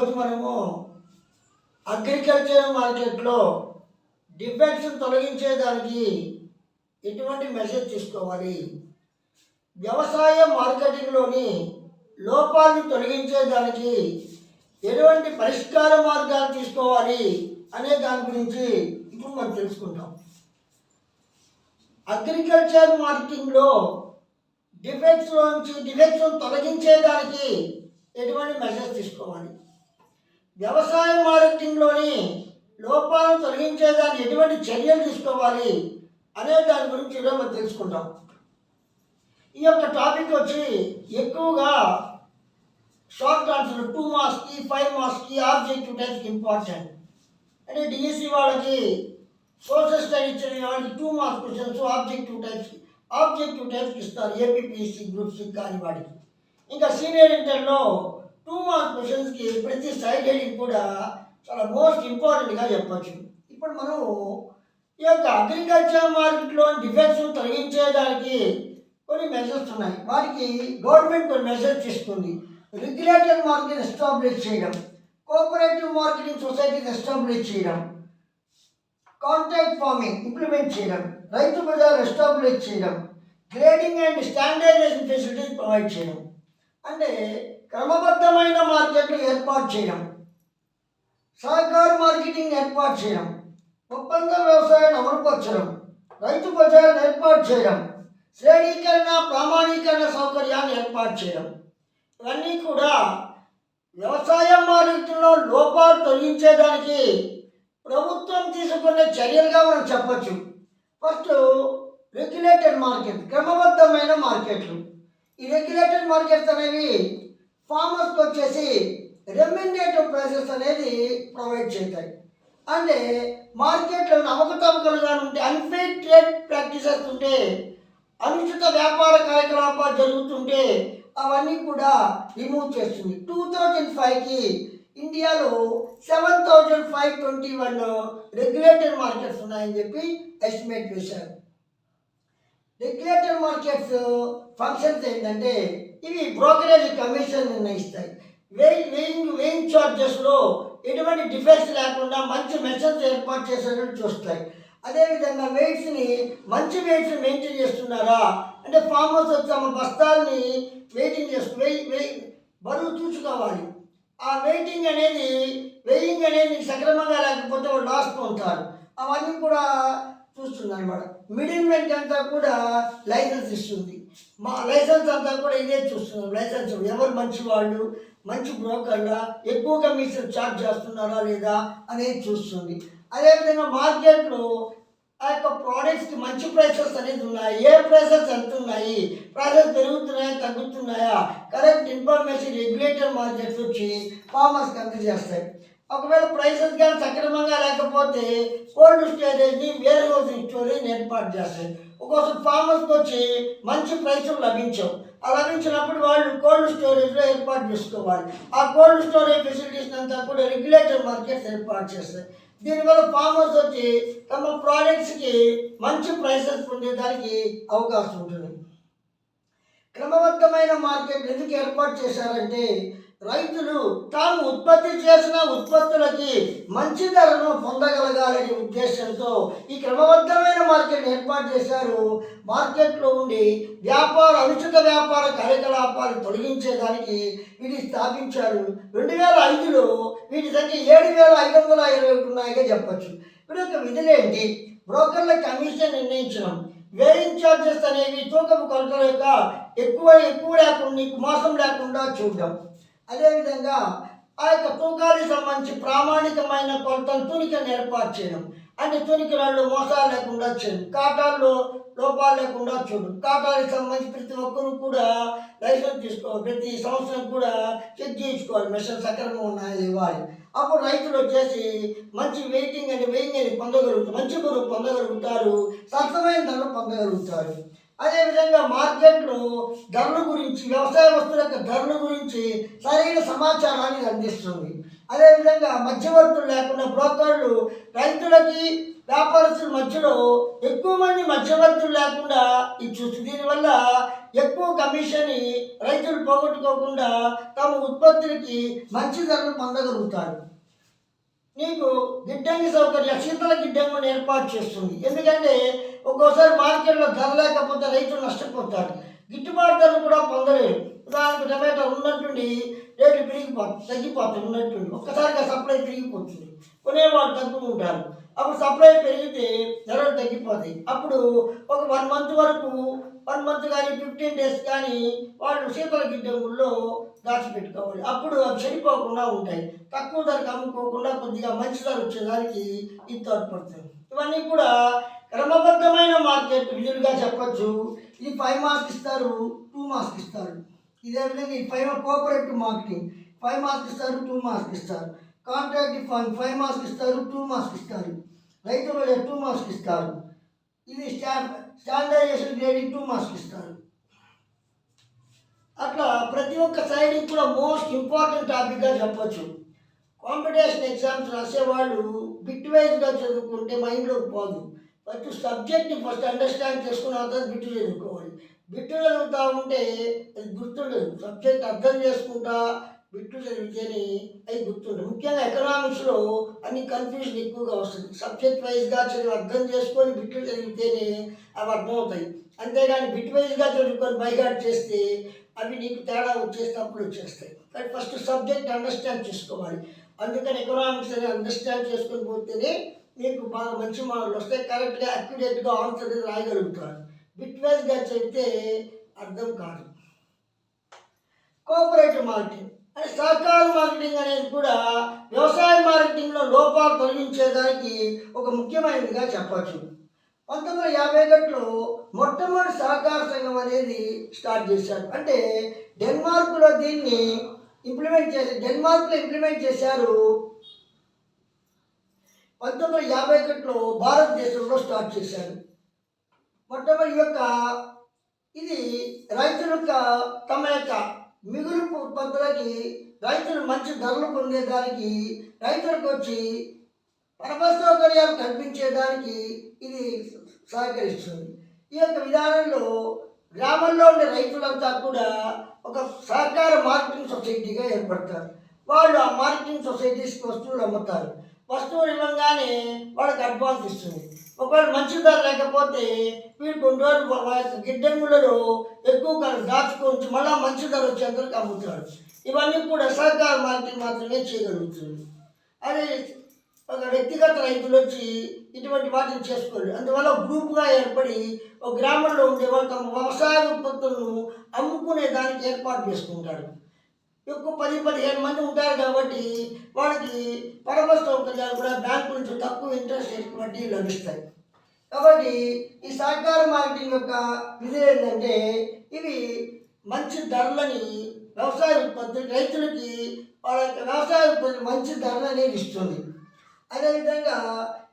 మనము అగ్రికల్చర్ మార్కెట్లో డిఫెక్ట్స్ తొలగించేదానికి ఎటువంటి మెసేజ్ తీసుకోవాలి? వ్యవసాయ మార్కెటింగ్లోని లోపాలను తొలగించేదానికి ఎటువంటి పరిష్కార మార్గాలు తీసుకోవాలి అనే దాని గురించి ఇప్పుడు మనం తెలుసుకుంటాం. అగ్రికల్చర్ మార్కెటింగ్లో డిఫెక్ట్స్ నుంచి డిఫెక్ట్స్ తొలగించేదానికి ఎటువంటి మెసేజ్ తీసుకోవాలి? వ్యవసాయ మార్కెటింగ్లోని లోపాలను తొలగించేదానికి ఎటువంటి చర్యలు తీసుకోవాలి అనే దాని గురించి ఈరోజు మనం తెలుసుకుంటాం. ఈ యొక్క టాపిక్ వచ్చి ఎక్కువగా షార్ట్ ఆన్సర్ టూ మార్క్స్కి ఫైవ్ మార్క్స్కి ఆబ్జెక్టివ్ టైప్స్కి ఇంపార్టెంట్. అంటే డిఎస్సి వాళ్ళకి సోషల్ స్టడీస్ చదివే వాళ్ళకి two marks questions objective types objective టైప్స్కి ఇస్తారు. ఏపీపీఎస్సీ గ్రూప్స్కి కానీ వాడికి ఇంకా సీనియర్ ఇంటర్లో టూ మార్క్ క్వశ్చన్స్కి ప్రతి సైడ్ హెడింగ్ కూడా చాలా మోస్ట్ ఇంపార్టెంట్గా చెప్పచ్చు. ఇప్పుడు మనం ఈ యొక్క అగ్రికల్చర్ మార్కెట్లో డిఫెక్ట్స్ తొలగించేదానికి కొన్ని మెజర్స్ ఉన్నాయి. వారికి గవర్నమెంట్ కొన్ని మెజర్స్ ఇస్తుంది రెగ్యులేటర్ మార్కెట్ ఎస్టాబ్లిష్ చేయడం కోఆపరేటివ్ మార్కెటింగ్ సొసైటీని ఎస్టాబ్లిష్ చేయడం కాంట్రాక్ట్ ఫార్మింగ్ ఇంప్లిమెంట్ చేయడం రైతు బజార్ ఎస్టాబ్లిష్ చేయడం grading and standardization facilities provide చేయడం. అంటే క్రమబద్ధమైన మార్కెట్లు ఏర్పాటు చేయడం సహకార మార్కెటింగ్ ఏర్పాటు చేయడం ఒప్పంద వ్యవసాయాన్ని అమలుపరచడం రైతు బజార్ను ఏర్పాటు చేయడం శ్రేణీకరణ ప్రామాణీకరణ సౌకర్యాన్ని ఏర్పాటు చేయడం. ఇవన్నీ కూడా వ్యవసాయ మార్కెట్లో లోపాలు తొలగించేదానికి ప్రభుత్వం తీసుకున్న చర్యలుగా మనం చెప్పచ్చు. ఫస్ట్ రెగ్యులేటెడ్ మార్కెట్ క్రమబద్ధమైన మార్కెట్లు. ఈ రెగ్యులేటెడ్ మార్కెట్స్ అనేవి ఫార్మర్స్కి వచ్చేసి రెమ్యునేటివ్ ప్రైసెస్ అనేది ప్రొవైడ్ చేస్తాయి. అంటే మార్కెట్లో అవకతవకలుగా ఉంటే అన్ఫెయిర్ ట్రేడ్ ప్రాక్టీసెస్ ఉంటే అనుచిత వ్యాపార కార్యకలాపాలు జరుగుతుంటే అవన్నీ కూడా రిమూవ్ చేస్తుంది. టూ థౌజండ్ ఫైవ్కి ఇండియాలో seven thousand five twenty one regulated markets ఉన్నాయని చెప్పి ఎస్టిమేట్ వేశారు రెగ్యులేటెడ్ మార్కెట్స్ ఫంక్షన్స్ ఏంటంటే ఇవి బ్రోకరేజ్ కమిషన్ నిర్ణయిస్తాయి. వెయి వెయింగ్ వెయింగ్ చార్జెస్లో ఎటువంటి డిఫెన్స్ లేకుండా మంచి మెషన్స్ ఏర్పాటు చేసేటట్టు చూస్తాయి. అదేవిధంగా వెయిట్స్ని మంచి వెయిట్స్ మెయింటైన్ చేస్తున్నారా? అంటే ఫామ్ వచ్చి తమ బస్తాల్ని వెయిటింగ్ చేస్తు వెయి వెయి బరువు చూసుకోవాలి ఆ వెయిటింగ్ అనేది వెయింగ్ అనేది సక్రమంగా లేకపోతే వాళ్ళు లాస్ పొందుతారు. అవన్నీ కూడా చూస్తుంది అనమాట మిడిల్ మెంట్ అంతా కూడా లైసెన్స్ ఇస్తుంది. మా లైసెన్స్ అంతా కూడా ఇదే చూస్తున్నాం. లైసెన్స్ ఎవరు మంచి వాళ్ళు మంచి బ్రోకర్లా ఎక్కువ కమిషన్ ఛార్జ్ చేస్తున్నారా లేదా అనేది చూస్తుంది. అదేవిధంగా మార్కెట్లో ఆ యొక్క ప్రోడక్ట్స్కి మంచి ప్రైసెస్ అనేది ఉన్నాయి. ఏ ప్రైసెస్ ఎంత ఉన్నాయి? ప్రైసెస్ పెరుగుతున్నాయా తగ్గుతున్నాయా? కరెక్ట్ ఇన్ఫర్మేషన్ రెగ్యులేటర్ మార్కెట్స్ వచ్చి ఫార్మర్స్కి అందజేస్తాయి. ఒకవేళ ప్రైసెస్ కానీ సక్రమంగా లేకపోతే కోల్డ్ స్టోరేజ్ని వేరే రోజు స్టోరేజ్ ఏర్పాటు చేస్తాయి. ఒక్కోసారి ఫార్మర్స్కి వచ్చి మంచి ప్రైసులు లభించవు. ఆ లభించినప్పుడు వాళ్ళు కోల్డ్ స్టోరేజ్లో ఏర్పాటు చేసుకోవాలి. ఆ కోల్డ్ స్టోరేజ్ ఫెసిలిటీస్ అంతా కూడా రెగ్యులేటర్ మార్కెట్స్ ఏర్పాటు చేస్తాయి. దీనివల్ల ఫార్మర్స్ వచ్చి తమ ప్రోడక్ట్స్కి మంచి ప్రైసెస్ పొందేదానికి అవకాశం ఉంటుంది. క్రమబద్ధమైన మార్కెట్ ఎందుకు ఏర్పాటు చేశారంటే రైతులు తాము ఉత్పత్తి చేసిన ఉత్పత్తులకి మంచి ధరను పొందగలగాలనే ఉద్దేశంతో ఈ క్రమబద్ధమైన మార్కెట్ ఏర్పాటు చేశారు. మార్కెట్లో ఉండి వ్యాపార అనుచిత వ్యాపార కార్యకలాపాలు తొలగించేదానికి వీటిని స్థాపించారు. రెండు వేల ఐదులో వీటి సంఖ్య ఏడు వేల ఐదు వందల ఇరవై ఒకటి ఉన్నాయిగా చెప్పచ్చు. వీటి యొక్క విధులేంటి బ్రోకర్ల కమిషన్ నిర్ణయించడం వేయింగ్ చార్జెస్ అనేవి తూకపు కొలతల యొక్క ఎక్కువ ఎక్కువ లేకుండా మాసం మోసం లేకుండా చూడడం. అదేవిధంగా ఆ యొక్క తూకానికి సంబంధించి ప్రామాణికమైన కొలతలు తునికను ఏర్పాటు చేయడం. అంటే తునికలలో మోసాలు లేకుండా చేయడం. కాటాల్లో లోపాలు లేకుండా చూడడం కాటాలకు సంబంధించి ప్రతి ఒక్కరూ కూడా లైసెన్స్ తీసుకోవాలి ప్రతి సంవత్సరం కూడా చెక్ చేయించుకోవాలి. మిషన్ సక్రమంగా ఉన్నాయా ఇవ్వాలి. అప్పుడు రైతులు వచ్చేసి మంచి వెయిటింగ్ అని వెయింగ్ అని పొందగలుగుతారు. మంచి బరువు పొందగలుగుతారు. సరసమైన ధరలు పొందగలుగుతారు. అదేవిధంగా మార్కెట్లో ధరల గురించి వ్యవసాయ వస్తువుల యొక్క ధరల గురించి సరైన సమాచారాన్ని అందిస్తుంది. అదేవిధంగా మధ్యవర్తులు లేకుండా బ్రోకర్లు రైతులకి వ్యాపారస్తుల మధ్యలో ఎక్కువ మంది మధ్యవర్తులు లేకుండా ఇచ్చు దీనివల్ల ఎక్కువ కమిషన్ రైతులు పోగొట్టుకోకుండా తమ ఉత్పత్తులకి మంచి ధరలు పొందగలుగుతారు. నీకు గిడ్డంగి సౌకర్యం శీతల గిడ్డంగులను ఏర్పాటు చేస్తుంది. ఎందుకంటే ఒక్కోసారి మార్కెట్లో ధర లేకపోతే రైతులు నష్టపోతారు. గిట్టుబాటు ధర కూడా పొందలేరు. ఉదాహరణకు టమాటా ఉన్నట్టుండి రేట్లు పెరిగిపోతుంది తగ్గిపోతుంది ఉన్నట్టుండి. ఒక్కసారిగా సప్లై పెరిగిపోతుంది. కొనేవాళ్ళు తగ్గుకుంటారు అప్పుడు సప్లై పెరిగితే ధరలు తగ్గిపోతాయి. అప్పుడు ఒక వన్ మంత్ వరకు వన్ మంత్ కానీ ఫిఫ్టీన్ డేస్ కానీ వాళ్ళు శీతల గిడ్డంగుల్లో దాచిపెట్టుకోవాలి. అప్పుడు అవి చెడిపోకుండా ఉంటాయి. తక్కువ ధరకు అమ్ముకోకుండా కొద్దిగా మంచి ధర వచ్చేదానికి ఇది తోడ్పడుతుంది ఇవన్నీ కూడా క్రమబద్ధమైన మార్కెట్ విజువల్గా చెప్పచ్చు. ఇది ఫైవ్ మార్క్స్ ఇస్తారు టూ మార్క్స్ ఇస్తారు. ఇదే విధంగా ఈ five cooperative marketing five marks ఇస్తారు టూ మార్క్స్ ఇస్తారు. కాంట్రాక్ట్ ఫండ్ ఫైవ్ మార్క్స్ ఇస్తారు టూ మార్క్స్ ఇస్తారు. రైతు టూ మార్క్స్ ఇస్తారు. ఇది స్టా స్టాండర్డైజేషన్ గ్రేడింగ్ టూ మార్క్స్ ఇస్తారు. అట్లా ప్రతి ఒక్క సైడ్కి కూడా మోస్ట్ ఇంపార్టెంట్ టాపిక్గా చెప్పచ్చు. కాంపిటీషన్ ఎగ్జామ్స్ రాసేవాళ్ళు బిట్ వైజ్గా చదువుకుంటే మైండ్లోకి పోదు. ఫస్ట్ సబ్జెక్ట్ని ఫస్ట్ అండర్స్టాండ్ చేసుకున్న తర్వాత బిట్టు చదువుకోవాలి. బిట్టు చదువుతా ఉంటే అది గుర్తుండదు. సబ్జెక్ట్ అర్థం చేసుకుంటా బిట్టు చదివితేనే అది గుర్తుండదు. ముఖ్యంగా ఎకనామిక్స్లో అన్ని కన్ఫ్యూజన్ ఎక్కువగా వస్తుంది. సబ్జెక్ట్ వైజ్గా చదివి అర్థం చేసుకొని బిట్లు చదివితేనే అవి అర్థమవుతాయి. అంతేగాని బిట్ వైజ్గా చదువుకొని బైగాట్ చేస్తే అవి నీకు తేడా వచ్చేటప్పుడు వచ్చేస్తాయి. కానీ ఫస్ట్ సబ్జెక్ట్ అండర్స్టాండ్ చేసుకోవాలి. అందుకని ఎకనామిక్స్ అని అండర్స్టాండ్ చేసుకొని పోతేనే మీకు బాగా మంచి మార్కులు వస్తాయి కరెక్ట్గా అక్యురేట్గా ఆన్సర్ అనేది రాయగలుగుతారు. బిట్వైజ్గా చెప్తే అర్థం కాదు. కోఆపరేటివ్ మార్కెటింగ్ అంటే సహకార మార్కెటింగ్ అనేది కూడా వ్యవసాయ మార్కెటింగ్లో లోపాలు తొలగించేదానికి ఒక ముఖ్యమైనదిగా చెప్పచ్చు. పంతొమ్మిది వందల యాభై ఒకటిలో మొట్టమొదటి సహకార సంఘం అనేది స్టార్ట్ చేశారు. అంటే డెన్మార్క్లో దీన్ని ఇంప్లిమెంట్ చేసి డెన్మార్క్లో ఇంప్లిమెంట్ చేశారు పంతొమ్మిది వందల యాభై ఒకటిలో భారతదేశంలో స్టార్ట్ చేశారు. మొట్టమొదటి యొక్క ఇది రైతుల యొక్క తమ యొక్క మిగులు ఉత్పత్తులకి రైతులు మంచి ధరలు పొందేదానికి రైతులకు వచ్చి పరమ సౌకర్యాలు కల్పించేదానికి ఇది సహకరిస్తుంది. ఈ యొక్క విధానంలో గ్రామంలో ఉండే రైతులంతా కూడా ఒక సహకార మార్కెటింగ్ సొసైటీగా ఏర్పడతారు. వాళ్ళు ఆ మార్కెటింగ్ సొసైటీస్కి వస్తువులు అమ్ముతారు. వస్తువులు ఇవ్వగానే వాళ్ళకి అడ్వాన్స్ ఇస్తుంది. ఒకవేళ మంచి ధర లేకపోతే వీడు కొన్ని రోజులు గిడ్డంగులలో ఎక్కువ కాలం దాచుకొని మళ్ళీ మంచి ధర వచ్చేందుకు అమ్ముతాడు ఇవన్నీ కూడా సహకార మార్కెట్ మాత్రమే చేయగలుగుతుంది. అదే ఒక వ్యక్తిగత రైతులు వచ్చి ఇటువంటి వాటిని చేసుకోరు. అందువల్ల గ్రూప్గా ఏర్పడి ఒక గ్రామంలో ఉండే వాళ్ళు తమ వ్యవసాయ ఉత్పత్తులను అమ్ముకునే దానికి ఏర్పాటు చేసుకుంటారు. ఎక్కువ పది పదిహేను మంది ఉంటారు కాబట్టి వాళ్ళకి పరమ సౌకర్యాలు కూడా బ్యాంకు నుంచి తక్కువ ఇంట్రెస్ట్ రేట్ వడ్డీ లభిస్తాయి. కాబట్టి ఈ సహకార మార్కెటింగ్ యొక్క విధి ఏంటంటే ఇవి మంచి ధరలని వ్యవసాయ ఉత్పత్తులు రైతులకి వాళ్ళ యొక్క వ్యవసాయ ఉత్పత్తులు మంచి ధరలు అనేది ఇస్తుంది. అదేవిధంగా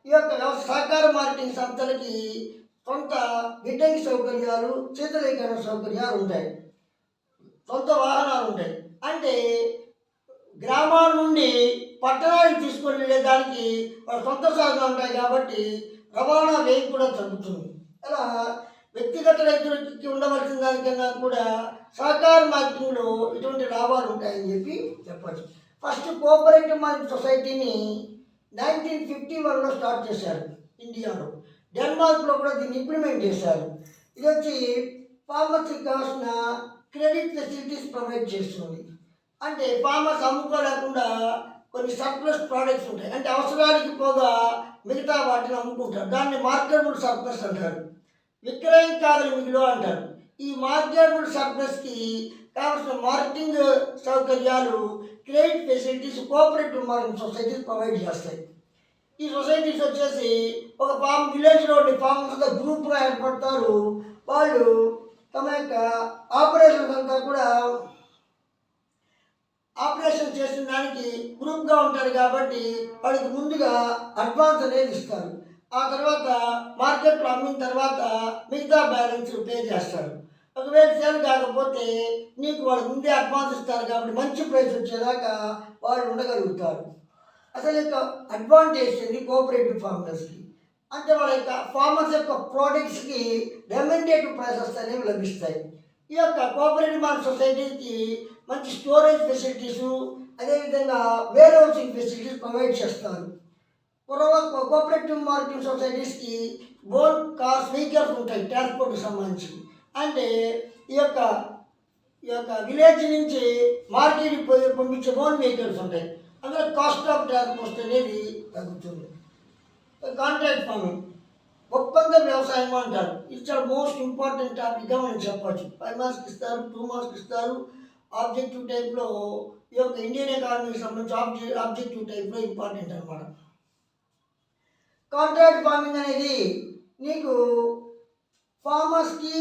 ఈ యొక్క సహకార మార్కెటింగ్ సంస్థలకి కొంత గిడ్డంగి సౌకర్యాలు శీతలీకరణ సౌకర్యాలు ఉంటాయి. సొంత వాహనాలు ఉంటాయి. అంటే గ్రామాల నుండి పట్టణానికి తీసుకొని వెళ్ళేదానికి సొంత సాధనాలు ఉంటాయి కాబట్టి రవాణా వ్యయం కూడా తగ్గుతుంది. అలా వ్యక్తిగత రైతులకి ఉండవలసిన దానికన్నా కూడా సహకార మార్కెటింగ్లో ఇటువంటి లాభాలు ఉంటాయని చెప్పి చెప్పచ్చు. ఫస్ట్ కోఆపరేటివ్ మార్కెట్ సొసైటీని నైన్టీన్ ఫిఫ్టీ వన్లో స్టార్ట్ చేశారు ఇండియాలో. డెన్మార్క్లో కూడా దీన్ని ఇంప్లిమెంట్ చేశారు. ఇది వచ్చి ఫార్మర్స్కి కావాల్సిన క్రెడిట్ ఫెసిలిటీస్ ప్రొవైడ్ చేస్తుంది. అంటే ఫార్మర్స్ అమ్ముకోలేకుండా కొన్ని సర్ప్లస్ ప్రోడక్ట్స్ ఉంటాయి. అంటే అవసరానికి పోగా మిగతా వాటిని అమ్ముకుంటారు. దాన్ని మార్కెటబుల్ సర్ప్లస్ అంటారు. విక్రయం కాగల మిగులు అంటారు. ఈ మార్కెటబుల్ సర్ప్లస్కి కావాల్సిన మార్కెటింగ్ సౌకర్యాలు credit facilities cooperative market societies provide చేస్తాయి. ఈ సొసైటీస్ వచ్చేసి ఒక ఫామ్ విలేజ్లో ఉండే ఫార్మర్స్ గ్రూప్గా ఏర్పడతారు. వాళ్ళు తమ యొక్క ఆపరేషన్స్ అంతా కూడా ఆపరేషన్ చేసిన దానికి గ్రూప్గా ఉంటారు కాబట్టి వాళ్ళకి ముందుగా అడ్వాన్స్ అనేది ఇస్తారు. ఆ తర్వాత మార్కెట్లో అమ్మిన తర్వాత మిగతా బ్యాలెన్స్ పే చేస్తారు. ఒకవేళ సేల్ కాకపోతే నీకు వాళ్ళు ముందే అడ్వాన్స్ ఇస్తారు కాబట్టి మంచి ప్రైస్ వచ్చేదాకా వాళ్ళు ఉండగలుగుతారు అసలు యొక్క అడ్వాంటేజ్ ఇది కోఆపరేటివ్ ఫార్మర్స్కి? అంటే వాళ్ళ యొక్క ఫార్మర్స్ యొక్క ప్రోడక్ట్స్కి రెమెండేటివ్ ప్రైసెస్ అనేవి లభిస్తాయి. ఈ యొక్క కోఆపరేటివ్ మార్కెట్ సొసైటీకి మంచి స్టోరేజ్ ఫెసిలిటీస్ అదేవిధంగా వేర్ హౌసింగ్ ఫెసిలిటీస్ ప్రొవైడ్ చేస్తారు. కోఆపరేటివ్ మార్కెటింగ్ సొసైటీస్కి బోన్ కార్స్ వెహికల్స్ ఉంటాయి ట్రాన్స్పోర్ట్కి సంబంధించి. అంటే ఈ యొక్క ఈ యొక్క విలేజ్ నుంచి మార్కెట్కి పోయి పంపించే బోన్ వెహికల్స్ ఉంటాయి. అందులో కాస్ట్ ఆఫ్ ట్రాన్స్పోర్ట్ అనేది తగ్గుతుంది. కాంట్రాక్ట్ ఫార్మింగ్ ఒప్పంద వ్యవసాయం అంటారు. ఇది చాలా మోస్ట్ ఇంపార్టెంట్ టాపిక్గా మనం చెప్పచ్చు. ఫైవ్ మార్క్స్కి ఇస్తారు టూ మార్క్స్కి ఇస్తారు ఆబ్జెక్టివ్ టైప్లో ఈ యొక్క ఇండియన్ ఎకానమీకి సంబంధించి ఆబ్జెక్ట్ ఆబ్జెక్టివ్ టైప్లో ఇంపార్టెంట్ అనమాట కాంట్రాక్ట్ ఫార్మింగ్ అనేది నీకు ఫార్మర్స్కి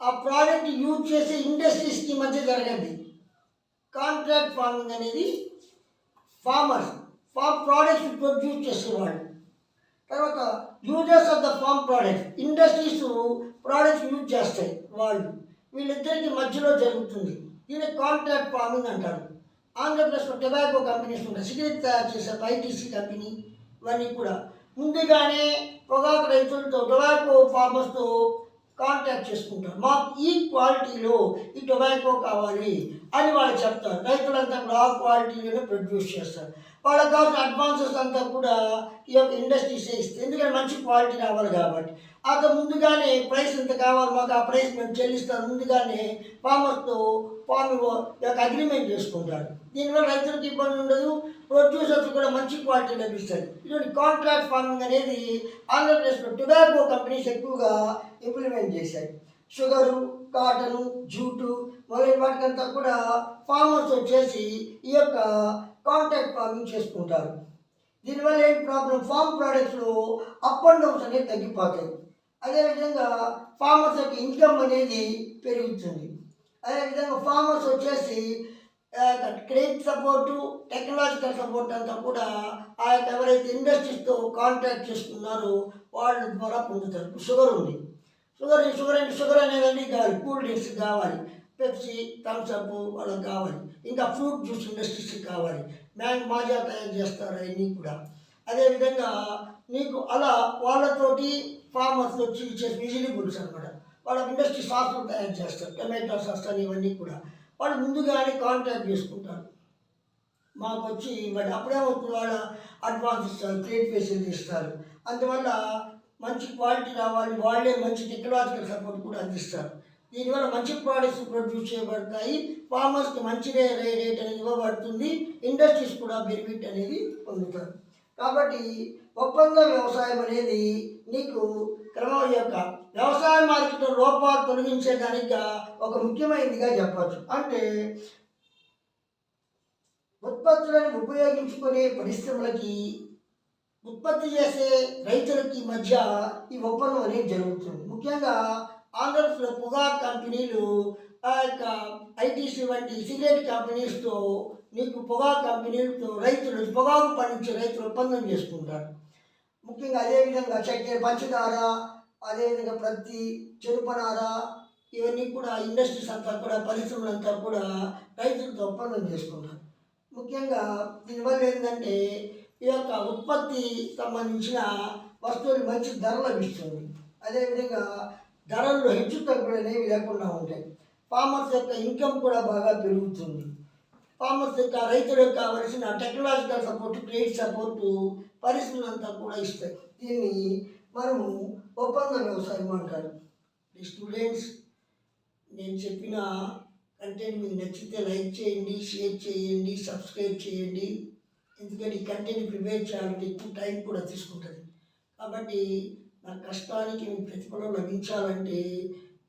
ఆ ప్రోడక్ట్ యూజ్ చేసే ఇండస్ట్రీస్కి మధ్య జరగద్ది కాంట్రాక్ట్ ఫార్మింగ్ అనేది ఫార్మర్స్ ఫార్మ్ ప్రోడక్ట్స్ ప్రొడ్యూస్ చేసేవాళ్ళు. తర్వాత users of the farm products industries products use చేస్తాయి వాళ్ళు. వీళ్ళిద్దరికి మధ్యలో జరుగుతుంది. దీన్ని కాంట్రాక్ట్ ఫార్మింగ్ అంటారు ఆంధ్రప్రదేశ్లో టొబాకో కంపెనీస్ ఉంటాయి. సిగరెట్ తయారు చేసే పైటీసీ కంపెనీ ఇవన్నీ కూడా. ముందుగానే పొగాకు రైతులతో టొబాకో ఫార్మర్స్తో కాంటాక్ట్ చేసుకుంటారు. మాకు ఈ క్వాలిటీలో ఈ టొబాకో కావాలి అని వాళ్ళు చెప్తారు. రైతులంతా కూడా ఆ క్వాలిటీలోనే ప్రొడ్యూస్ చేస్తారు. వాళ్ళకి కావాల్సిన అడ్వాన్సెస్ అంతా కూడా ఈ యొక్క ఇండస్ట్రీస్ ఇస్తే ఎందుకంటే మంచి క్వాలిటీ రావాలి కాబట్టి. అంత ముందుగానే ప్రైస్ ఎంత కావాలి మాకు ఆ ప్రైస్ మేము చెల్లిస్తాం. ముందుగానే ఫార్మర్స్తో ఫార్మ్ యొక్క అగ్రిమెంట్ చేసుకుంటారు. దీనివల్ల రైతులకు ఇబ్బంది ఉండదు. ప్రొడ్యూసర్స్ కూడా మంచి క్వాలిటీ లభిస్తుంది. ఇటువంటి కాంట్రాక్ట్ ఫార్మింగ్ అనేది ఆంధ్రప్రదేశ్లో టొబాకో కంపెనీస్ ఎక్కువగా ఇంప్లిమెంట్ చేశాయి. షుగరు కాటను జూటు మొదలైన వాటికంతా కూడా ఫార్మర్స్ వచ్చేసి ఈ యొక్క కాంట్రాక్ట్ ఫార్మింగ్ చేసుకుంటారు. దీనివల్ల ఏంటి ప్రాబ్లం ఫార్మ్ ప్రోడక్ట్స్లో అప్ అండ్ డౌన్స్ అనేవి తగ్గిపోతాయి. అదేవిధంగా ఫార్మర్స్ యొక్క ఇన్కమ్ అనేది పెరుగుతుంది. అదేవిధంగా ఫార్మర్స్ వచ్చేసి క్రెడిట్ సపోర్టు టెక్నాలజికల్ సపోర్ట్ అంతా కూడా ఆ యొక్క ఎవరైతే ఇండస్ట్రీస్తో కాంటాక్ట్ చేసుకున్నారో వాళ్ళ ద్వారా పొందుతారు. షుగర్ ఉంది. షుగర్ షుగర్ అంటే షుగర్ అనేది కావాలి కూల్ డ్రింక్స్ కావాలి. పెప్సీ థమ్స్అప్ వాళ్ళకి కావాలి. ఇంకా ఫ్రూట్ జ్యూస్ ఇండస్ట్రీస్కి కావాలి. మ్యాంగ్ మాజా తయారు చేస్తారు అవన్నీ కూడా. అదేవిధంగా నీకు అలా వాళ్ళతోటి ఫార్మర్స్ వచ్చి ఇచ్చే విజిలిబుల్స్ అనమాట వాళ్ళ ఇండస్ట్రీ సాసులు తయారు చేస్తారు టమాటో సాస్ అని ఇవన్నీ కూడా. వాళ్ళు ముందుగానే కాంటాక్ట్ చేసుకుంటారు. మాకు వచ్చి అప్పుడే అప్పుడేమవుతుంది వాళ్ళ అడ్వాన్స్ ఇస్తారు క్రెడిట్ ఫెసిలిటీ ఇస్తారు. అందువల్ల మంచి క్వాలిటీ రావాలి వాళ్ళే మంచి టెక్నాలజికల్ సపోర్ట్ కూడా అందిస్తారు. దీనివల్ల మంచి ప్రోడక్ట్స్ ప్రొడ్యూస్ చేయబడతాయి. ఫార్మర్స్కి మంచి రే రే- రేట్ అనేది ఇవ్వబడుతుంది. ఇండస్ట్రీస్ కూడా బెనిఫిట్ అనేది పొందుతారు. కాబట్టి ఒప్పంద వ్యవసాయం అనేది నీకు క్రమం యొక్క వ్యవసాయ మార్కెట్లో లోపాలు తొలగించేదానిగా ఒక ముఖ్యమైనదిగా చెప్పచ్చు. అంటే ఉత్పత్తులను ఉపయోగించుకునే పరిశ్రమలకి ఉత్పత్తి చేసే రైతులకి మధ్య ఈ ఒప్పందం అనేది జరుగుతుంది. ముఖ్యంగా ఆంధ్రప్రదేశ్లో పొగా కంపెనీలు ఆ యొక్క ఐటీసీ వంటి సిగరెట్ కంపెనీస్తో నీకు పొగా కంపెనీలతో రైతులు పొగాకు పండించే రైతులు ఒప్పందం చేసుకుంటారు. ముఖ్యంగా అదేవిధంగా చక్కెర పంచదార అదేవిధంగా ప్రతి చెరుపనార ఇవన్నీ కూడా ఇండస్ట్రీస్ అంతా కూడా పరిశ్రమలంతా కూడా రైతులతో ఒప్పందం చేసుకుంటారు ముఖ్యంగా దీనివల్ల ఏంటంటే ఈ యొక్క ఉత్పత్తి సంబంధించిన వస్తువులు మంచి ధర లభిస్తుంది. అదేవిధంగా ధరల్లో హెచ్చు తగ్గులు అనేవి లేకుండా ఉంటాయి. ఫార్మర్స్ యొక్క ఇన్కమ్ కూడా బాగా పెరుగుతుంది. ఫార్మర్స్ యొక్క రైతులకు కావలసిన టెక్నాలజికల్ సపోర్ట్ క్రెడిట్ సపోర్టు పరిశ్రమలంతా కూడా ఇస్తాయి. దీన్ని మనము ఒప్పంద వ్యవసాయం అంటారు. ఈ స్టూడెంట్స్ నేను చెప్పిన కంటెంట్ మీకు నచ్చితే లైక్ చేయండి షేర్ చేయండి సబ్స్క్రైబ్ చేయండి. ఎందుకంటే ఈ కంటెంట్ ప్రిపేర్ చేయాలంటే ఎక్కువ టైం కూడా తీసుకుంటుంది. కాబట్టి నా కష్టానికి మీ ప్రతిఫలం లభించాలంటే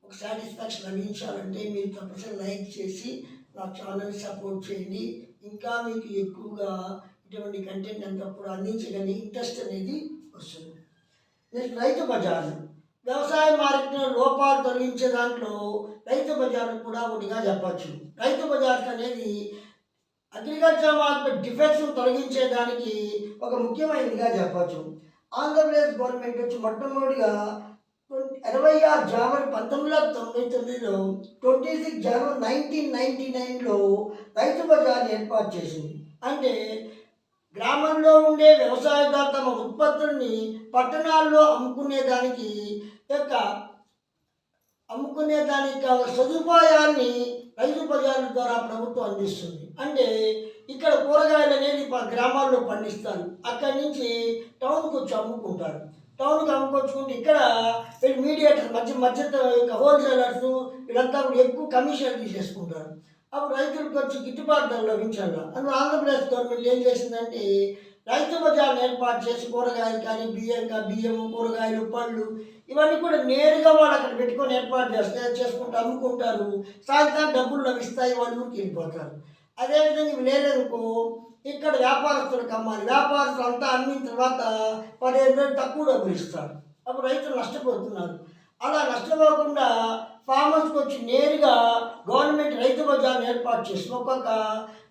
ఒక సాటిస్ఫాక్షన్ లభించాలంటే మీరు తప్పనిసరి లైక్ చేసి నా ఛానల్ని సపోర్ట్ చేయండి. ఇంకా మీకు ఎక్కువగా ఇటువంటి కంటెంట్ అంతా కూడా ఇంట్రెస్ట్ అనేది వస్తుంది. నెక్స్ట్ రైతు బజార్. వ్యవసాయ మార్కెట్లో లోపాలు తొలగించే దాంట్లో రైతు బజార్ కూడా ఒకటిగా చెప్పచ్చు. రైతు బజార్ అనేది అగ్రికల్చర్ మార్కెట్ డిఫెక్ట్స్ తొలగించేదానికి ఒక ముఖ్యమైనదిగా చెప్పచ్చు. ఆంధ్రప్రదేశ్ గవర్నమెంట్ వచ్చి మొట్టమొదటిగా ఇరవై ఆరు జనవరి పంతొమ్మిది వందల తొంభై తొమ్మిదిలో twenty six January nineteen ninety నైన్లో రైతు బజార్ని ఏర్పాటు చేసింది. అంటే గ్రామంలో ఉండే వ్యవసాయదారు తమ ఉత్పత్తుల్ని పట్టణాల్లో అమ్ముకునేదానికి యొక్క అమ్ముకునేదానికి కావాల్సిన సదుపాయాన్ని రైతు బజార్ల ద్వారా ప్రభుత్వం అందిస్తుంది. అంటే ఇక్కడ కూరగాయలు అనేది గ్రామాల్లో పండిస్తారు. అక్కడి నుంచి టౌన్కి వచ్చి అమ్ముకుంటారు. టౌన్కి అమ్ముకొచ్చుకుంటే ఇక్కడ వీళ్ళు మీడియేటర్ మధ్య మధ్య యొక్క హోల్సేలర్స్ వీళ్ళంతా కూడా ఎక్కువ కమిషన్ తీసేసుకుంటారు. అప్పుడు రైతులకు వచ్చి గిట్టుబాటు ధర లభించాలి అందులో ఆంధ్రప్రదేశ్ గవర్నమెంట్ ఏం చేసిందంటే రైతు బజార్ని ఏర్పాటు చేసి కూరగాయలు కానీ బియ్యం బియ్యం కూరగాయలు పళ్ళు ఇవన్నీ కూడా నేరుగా వాళ్ళు అక్కడ పెట్టుకొని ఏర్పాటు చేస్తే చేసుకుంటూ అమ్ముకుంటారు. సాయంత్రం డబ్బులు లభిస్తాయి వాళ్ళు ఊరికి వెళ్ళిపోతారు. అదేవిధంగా ఇవి లేదనుకో ఇక్కడ వ్యాపారస్తులకు అమ్మాలి వ్యాపారస్తులు అంతా అమ్మిన తర్వాత పదిహేను రోజులు తక్కువ డబ్బులు ఇస్తారు. అప్పుడు రైతులు నష్టపోతున్నారు. అలా నష్టపోకుండా ఫార్మర్స్కి వచ్చి నేరుగా గవర్నమెంట్ రైతు బజార్ని ఏర్పాటు చేసింది. ఒక్కొక్క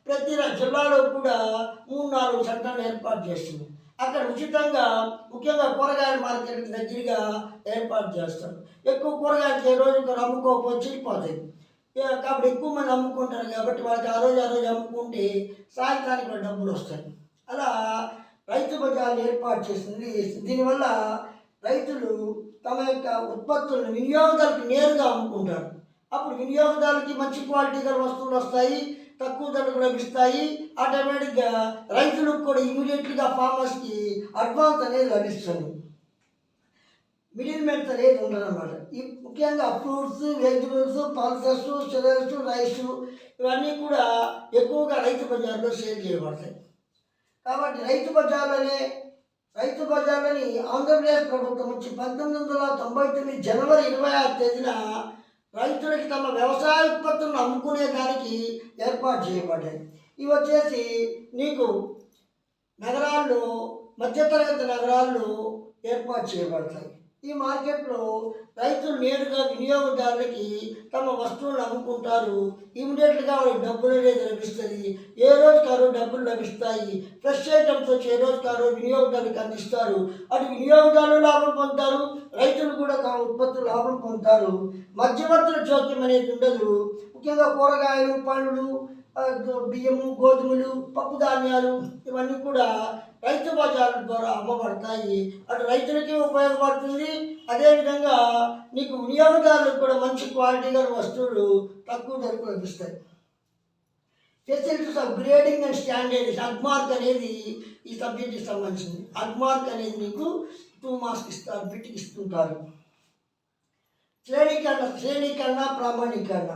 ప్రతి జిల్లాలో కూడా మూడు నాలుగు సెంటర్లు ఏర్పాటు చేస్తుంది అక్కడ ఉచితంగా ముఖ్యంగా కూరగాయల మార్కెట్ దగ్గరగా ఏర్పాటు చేస్తారు. ఎక్కువ కూరగాయలు ఏ రోజు అమ్ముకోకపోతే వెళ్ళిపోతాయి కాబట్టి ఎక్కువ మంది అమ్ముకుంటారు కాబట్టి వాళ్ళకి ఆ రోజు ఆ రోజు అమ్ముకుంటే సాయంత్రానికి కూడా డబ్బులు వస్తాయి. అలా రైతు బజార్లు ఏర్పాటు చేసింది దీనివల్ల రైతులు తమ యొక్క ఉత్పత్తులను వినియోగదారులకు నేరుగా అమ్ముకుంటారు. అప్పుడు వినియోగదారులకి మంచి క్వాలిటీ గల వస్తువులు వస్తాయి తక్కువ ధరకు లభిస్తాయి ఆటోమేటిక్గా రైతులకు కూడా ఇమీడియట్గా ఫార్మర్స్కి అడ్వాన్స్ అనేది లభిస్తుంది. మిడిల్ మెన్స్ అనేది ఉండదన్నమాట. ఈ ముఖ్యంగా fruits vegetables pulses sugars rice ఇవన్నీ కూడా ఎక్కువగా రైతు బజార్లో సేల్ చేయబడతాయి. కాబట్టి రైతు బజార్లనే రైతు బజార్లని ఆంధ్రప్రదేశ్ ప్రభుత్వం వచ్చి పంతొమ్మిది వందల తొంభై తొమ్మిది జనవరి ఇరవై ఆరు తేదీన రైతులకి తమ వ్యవసాయ ఉత్పత్తులను అమ్ముకునే దానికి ఏర్పాటు చేయబడ్డాయి. ఇవి వచ్చేసి నీకు నగరాల్లో మధ్యతరగతి నగరాల్లో ఏర్పాటు చేయబడతాయి. ఈ మార్కెట్లో రైతులు నేరుగా వినియోగదారులకి తమ వస్తువులను అమ్ముకుంటారు. ఇమీడియట్గా వాళ్ళకి డబ్బులు అనేది లభిస్తుంది. ఏ రోజుకి ఆ రోజు డబ్బులు లభిస్తాయి? ఫ్రెష్ ఐటమ్స్ వచ్చి ఏ రోజుకి ఆ రోజు వినియోగదారులకు అందిస్తారు. అటు వినియోగదారులు లాభం పొందుతారు రైతులు కూడా తమ ఉత్పత్తులు లాభం పొందుతారు. మధ్యవర్తుల జోక్యం అనేది ఉండదు. ముఖ్యంగా కూరగాయలు పండ్లు బియ్యము గోధుమలు పప్పు ధాన్యాలు ఇవన్నీ కూడా రైతు బజార్ల ద్వారా అమ్మబడతాయి. అటు రైతులకి ఉపయోగపడుతుంది. అదేవిధంగా నీకు వినియోగదారులకు కూడా మంచి క్వాలిటీ గల వస్తువులు తక్కువ ధరకు లభిస్తాయి. Facilities of grading and standard Agmark అనేది ఈ సబ్జెక్ట్కి సంబంధించింది. అగ్మార్క్ అనేది నీకు టూ మార్క్స్ ఇస్తారు బిట్కి ఇస్తుంటారు. శ్రేణీకరణ శ్రేణీకరణ ప్రామాణీకరణ.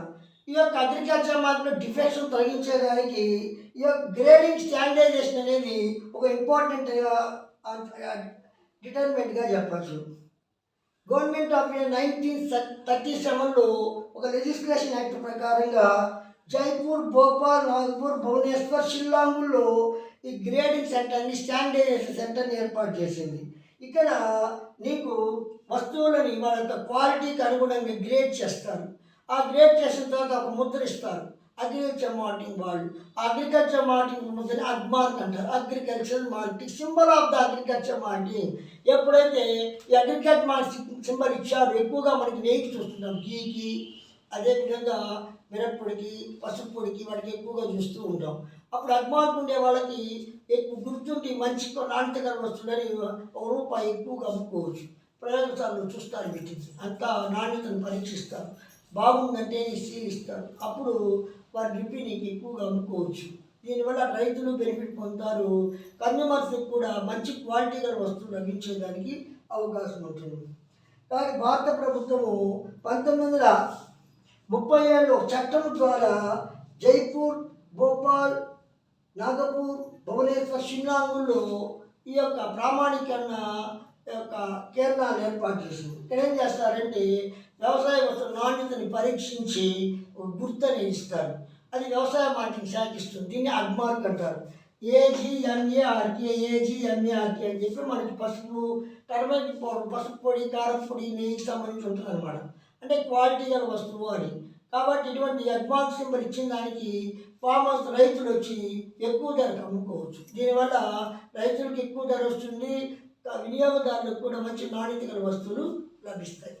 ఈ యొక్క అగ్రికల్చర్ మార్కెట్లో డిఫెక్షన్ తొలగించేదానికి ఈ యొక్క గ్రేడింగ్ స్టాండర్డైజేషన్ అనేది ఒక ఇంపార్టెంట్ డిటర్మెంట్గా చెప్పచ్చు. Government of India nineteen thirty సెవెన్లో ఒక లెజిస్లేషన్ యాక్ట్ ప్రకారంగా జైపూర్ భోపాల్ నాగ్పూర్ భువనేశ్వర్ షిల్లాంగుల్లో ఈ గ్రేడింగ్ సెంటర్ని స్టాండర్డైజేషన్ సెంటర్ని ఏర్పాటు చేసింది. ఇక్కడ నీకు వస్తువులను వాళ్ళ క్వాలిటీకి అనుగుణంగా గ్రేడ్ చేస్తారు. ఆ గ్రేడ్ చేసిన తర్వాత ఒక ముద్ర ఇస్తారు. అగ్రికల్చర్ మార్కెటింగ్ వాళ్ళు. అగ్రికల్చర్ మార్కెటింగ్ ముద్రని అగ్మార్క్ అంటారు. Agriculture marketing symbol of the agriculture marketing. ఎప్పుడైతే ఈ అగ్రికల్చర్ మార్కింగ్ సింబల్ ఇచ్చారు ఎక్కువగా మనకి నెయ్యి చూస్తున్నాం గీకి అదేవిధంగా మిరప్పొడికి పసుపు పొడికి వాటికి ఎక్కువగా చూస్తూ ఉంటాం. అప్పుడు అగ్మార్క్ ఉండే వాళ్ళకి ఎక్కువ గుర్తుంటే మంచి నాణ్యతకర వస్తుందని ఒక రూపాయి ఎక్కువగా అమ్ముకోవచ్చు. ప్రయోగశాలలో చూస్తారు వీటికి అంతా నాణ్యతను పరీక్షిస్తారు. బాగుందంటే సీల్ ఇస్తారు అప్పుడు వారి డ్రిప్పి నీకు ఎక్కువగా అమ్ముకోవచ్చు. దీనివల్ల రైతులు బెనిఫిట్ పొందుతారు. కన్జ్యూమర్స్కి కూడా మంచి క్వాలిటీ గల వస్తువులు లభించేదానికి అవకాశం ఉంటుంది. కానీ భారత ప్రభుత్వము పంతొమ్మిది వందల ముప్పై ఏళ్ళు చట్టం ద్వారా జైపూర్ భోపాల్ నాగపూర్ భువనేశ్వర్ షిమ్లాంగుల్లో ఈ యొక్క ప్రామాణీకరణ యొక్క కేంద్రాలు ఏర్పాటు చేసింది. ఇక్కడ ఏం చేస్తారంటే వ్యవసాయ వస్తువుల నాణ్యతని పరీక్షించి గుర్తని గుర్తుని ఇస్తారు. అది వ్యవసాయ మార్కెటింగ్ శాఖ ఇస్తుంది. దీన్ని అగ్మార్క్ అంటారు. ఏజీఎంఏఆర్కే ఏజీఎంఏఆర్కే అని చెప్పి మనకి పసుపు టర్మరిక్ పౌడర్ పసుపు పొడి కారం పొడి నెయ్యికి సంబంధించి ఉంటుంది అనమాట అంటే క్వాలిటీ గల వస్తువు అని కాబట్టి ఇటువంటి అడ్వాన్స్ సింబల్ ఇచ్చిన దానికి ఫార్మర్స్ రైతులు వచ్చి ఎక్కువ ధరకు అమ్ముకోవచ్చు. దీనివల్ల రైతులకు ఎక్కువ ధర వస్తుంది. వినియోగదారులకు కూడా మంచి నాణ్యత గల వస్తువులు లభిస్తాయి.